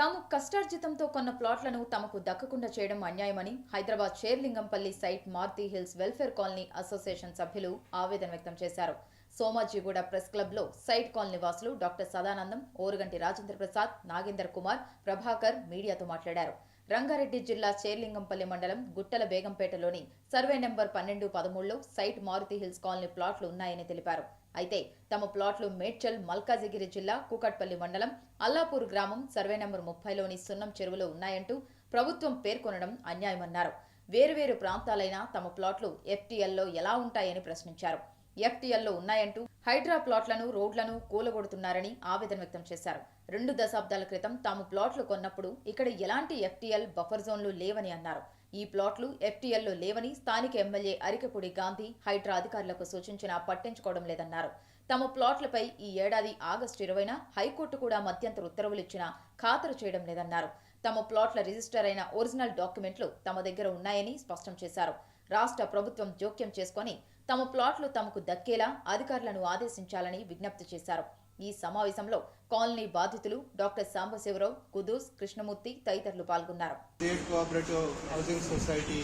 తాము కష్టార్జితంతో కొన్న ప్లాట్లను తమకు దక్కకుండా చేయడం అన్యాయమని Hyderabad Serilingampally site Maruti hills welfare colony association సభ్యులు ఆవేదన వ్యక్తం చేశారు. సోమాజీగూడ ప్రెస్ క్లబ్లో సైట్ కాలనీ నివాసులు డాక్టర్ సదానందం ఓరుగంటి రాజేంద్ర ప్రసాద్ నాగేందర్ కుమార్ ప్రభాకర్ మీడియాతో మాట్లాడారు. రంగారెడ్డి జిల్లా చేర్లింగంపల్లి మండలం గుట్టల బేగంపేటలోని సర్వే నెంబర్ పన్నెండు పదమూడులో సైట్ మారుతి హిల్స్ కాలనీ ప్లాట్లు ఉన్నాయని తెలిపారు. అయితే తమ ప్లాట్లు మేడ్చల్ మల్కాజిగిరి జిల్లా కూకట్పల్లి మండలం అల్లాపూర్ గ్రామం సర్వే నెంబర్ ముప్పైలోని సున్నం చెరువులో ఉన్నాయంటూ ప్రభుత్వం పేర్కొనడం అన్యాయమన్నారు. వేరువేరు ప్రాంతాలైన తమ ప్లాట్లు ఎఫ్టీఎల్లో ఎలా ఉంటాయని ప్రశ్నించారు. ఎఫ్టీఎల్లో ఉన్నాయంటూ హైడ్రా ప్లాట్లను రోడ్లను కూలగొడుతున్నారని ఆవేదన వ్యక్తం చేశారు. రెండు దశాబ్దాల క్రితం తాము ప్లాట్లు కొన్నప్పుడు ఇక్కడ ఎలాంటి ఎఫ్టీఎల్ బఫర్ జోన్లు లేవని అన్నారు. ఈ ప్లాట్లు ఎఫ్టీఎల్లో లేవని స్థానిక ఎమ్మెల్యే అరికపూడి గాంధీ హైడ్రా అధికారులకు సూచించినా పట్టించుకోవడం లేదన్నారు. తమ ప్లాట్లపై ఈ ఏడాది ఆగస్టు ఇరవైన హైకోర్టు కూడా మధ్యంతర ఉత్తర్వులు ఇచ్చినా ఖాతరు చేయడం లేదన్నారు. తమ ప్లాట్ల రిజిస్టర్ అయిన ఒరిజినల్ డాక్యుమెంట్లు తమ దగ్గర ఉన్నాయని స్పష్టం చేశారు. రాష్ట్ర ప్రభుత్వం జోక్యం చేసుకొని తమ ప్లాట్లు తమకు దక్కేలా అధికారులను ఆదేశించాలని విజ్ఞప్తి చేశారు. ఈ సమావేశంలో కాలనీ బాధితులు డాక్టర్ సాంబశివరావు కుదూస్ కృష్ణమూర్తి తదితరులు పాల్గొన్నారు. స్టేట్ కోఆపరేటివ్ హౌసింగ్ సొసైటీ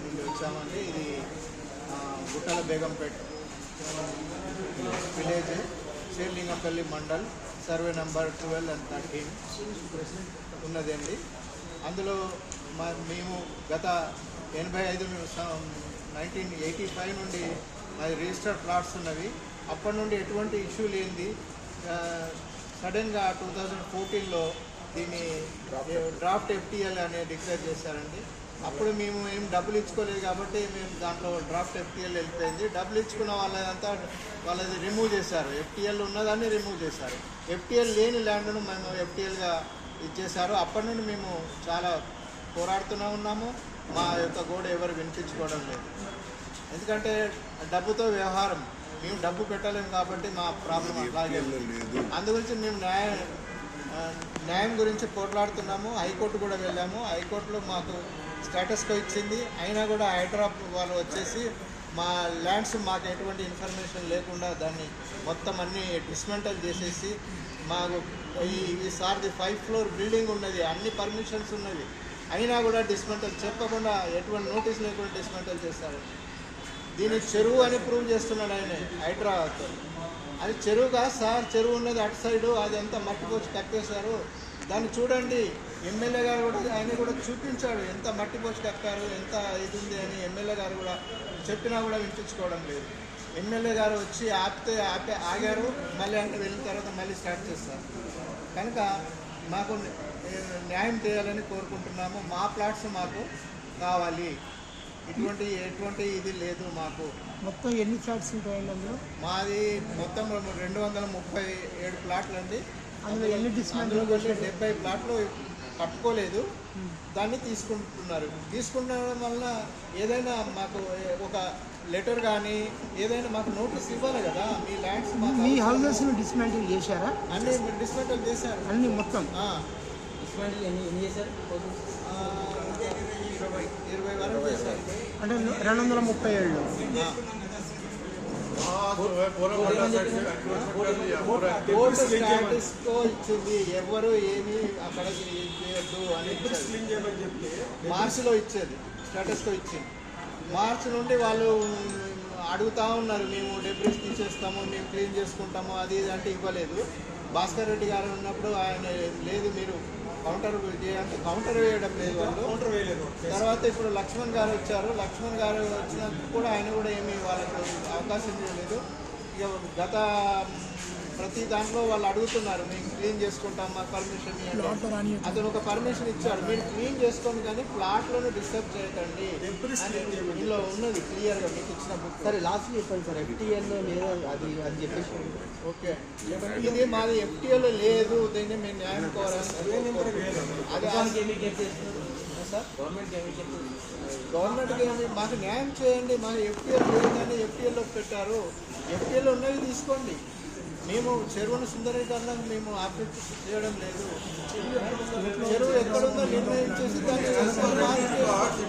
నుండి వచ్చామండి. ఇది Guttala Begumpet village Serilingampally mandal survey number twelve and thirteen. ఉన్నదండి. అందులో మా మేము గత ఎనభై ఐదు నైన్టీన్ ఎయిటీ ఫైవ్ నుండి మాది రిజిస్టర్డ్ ప్లాట్స్ ఉన్నవి. అప్పటి నుండి ఎటువంటి ఇష్యూ లేనిది. సడన్గా టూ థౌజండ్ ఫోర్టీన్లో దీన్ని డ్రాఫ్ట్ ఎఫ్టీఎల్ అని డిక్లేర్ చేశారండి. అప్పుడు మేము ఏం డబ్బులు ఇచ్చుకోలేదు కాబట్టి మేము దాంట్లో డ్రాఫ్ట్ ఎఫ్టీఎల్ వెళ్ళిపోయింది. డబ్బులు ఇచ్చుకున్న వాళ్ళదంతా వాళ్ళది రిమూవ్ చేశారు. ఎఫ్టీఎల్ ఉన్నదాన్ని రిమూవ్ చేశారు. ఎఫ్టీఎల్ లేని ల్యాండ్ను మేము ఎఫ్టీఎల్గా ఇచ్చేశారు. అప్పటి నుండి మేము చాలా పోరాడుతూనే ఉన్నాము. మా యొక్క గోడ ఎవరు వినిపించుకోవడం లేదు. ఎందుకంటే డబ్బుతో వ్యవహారం. మేము డబ్బు పెట్టలేము కాబట్టి మా ప్రాబ్లం అలాగే అందుగురించి మేము న్యాయ న్యాయం గురించి పోట్లాడుతున్నాము. హైకోర్టు కూడా వెళ్ళాము. హైకోర్టులో మాకు స్టేటస్కో ఇచ్చింది. అయినా కూడా హైడ్రాప్ వాళ్ళు వచ్చేసి మా ల్యాండ్స్ మాకు ఎటువంటి ఇన్ఫర్మేషన్ లేకుండా దాన్ని మొత్తం అన్ని డిస్మెంటల్ చేసేసి మాకు ఈ ఈసారి ఫైవ్ ఫ్లోర్ బిల్డింగ్ ఉన్నది అన్ని పర్మిషన్స్ ఉన్నవి. అయినా కూడా డిస్మెంటల్ చెప్పకుండా ఎటువంటి నోటీస్ లేకుండా డిస్మెంటల్ చేస్తారు. దీన్ని చెరువు అని ప్రూవ్ చేస్తున్నాడు ఆయన హైదరాబాద్ అది చెరువు కాదు సార్ చెరువు ఉన్నది అటు సైడు అది అంతా మట్టి కట్టేశారు. దాన్ని చూడండి ఎమ్మెల్యే గారు కూడా ఆయన కూడా చూపించాడు ఎంత మట్టి పోసి కప్పారు ఎంత ఇది ఉంది అని ఎమ్మెల్యే గారు కూడా చెప్పినా కూడా వినిపించుకోవడం లేదు. ఎమ్మెల్యే గారు వచ్చి ఆపితే ఆపే ఆగారు మళ్ళీ అంటే వెళ్ళిన తర్వాత మళ్ళీ స్టార్ట్ చేస్తారు. కనుక మాకు న్యాయం చేయాలని కోరుకుంటున్నాము. మా ప్లాట్స్ మాకు కావాలి. ఇటువంటి ఎటువంటి ఇది లేదు మాకు. మొత్తం ఎన్ని ఫ్లాట్స్ ఉంటాయండి అందులో? మాది మొత్తం రెండు వందల ముప్పై ఏడు ప్లాట్లు అండి. అందులో ఎన్ని వచ్చి డెబ్బై ప్లాట్లు పట్టుకోలేదు దాన్ని తీసుకుంటున్నారు. తీసుకుంటడం వల్ల ఏదైనా మాకు ఒక లెటర్ కానీ ఏదైనా మాకు నోటీస్ ఇవ్వాలి కదా మీ ల్యాండ్స్ మీ. హౌసెస్ను డిస్మాంటిల్ చేశారా? అన్ని డిస్మెంటల్ చేశారు. అన్ని మొత్తం? ఆ, డిస్మాంటిల్ ఎన్ని ఎన్ని చేశారు? ఆ, ఇరవై ఇరవై వరకు చేశారు. అంటే రెండు వందల ముప్పై ఏళ్ళు. ఇచ్చింది ఎవరు ఏమి అక్కడ చేయొద్దు అని ఇచ్చేది. మార్చిలో ఇచ్చేది స్టేటస్ కో ఇచ్చింది మార్చ్ నుండి వాళ్ళు అడుగుతా ఉన్నారు మేము డెబ్రిస్ తీసేస్తాము మేము క్లీన్ చేసుకుంటాము అది ఇది అంటే ఇవ్వలేదు భాస్కర్ రెడ్డి గారు ఉన్నప్పుడు ఆయన లేదు మీరు కౌంటర్ చేయాలంటే కౌంటర్ వేయడం లేదు వాళ్ళు. కౌంటర్ వేయలేదు. తర్వాత ఇప్పుడు లక్ష్మణ్ గారు వచ్చారు. లక్ష్మణ్ గారు వచ్చినప్పుడు కూడా ఆయన కూడా ఏమీ వాళ్ళకు అవకాశం ఇవ్వలేదు. గత ప్రతి దాంట్లో వాళ్ళు అడుగుతున్నారు మేము క్లీన్ చేసుకుంటాం మాకు పర్మిషన్ అతను ఒక పర్మిషన్ ఇచ్చాడు మీరు క్లీన్ చేసుకోండి కానీ ప్లాట్లను డిస్టర్బ్ చేయకండి. ఇందులో ఉన్నది క్లియర్గా మీకు ఇచ్చిన బుక్ సరే లాస్ట్ చెప్పండి సార్ ఎఫ్టీఎల్ లేదా అది అది చెప్పేసి. ఓకే. ఇది మాది ఎఫ్టీఎల్ లేదు దీన్ని మేము న్యాయం కోరాలి. అది గవర్నమెంట్కి మాకు న్యాయం చేయండి మాకు ఎఫ్టీఎల్ లేదని ఎఫ్టీఎల్లో పెట్టారు. ఎఫ్టీఎల్ ఉన్నవి తీసుకోండి మేము చెరువును సుందరీకరణ మేము ఆపరేట్ చేయడం లేదు చెరువు ఎక్కడుందో నిర్ణయించేసి దాన్ని మార్చి-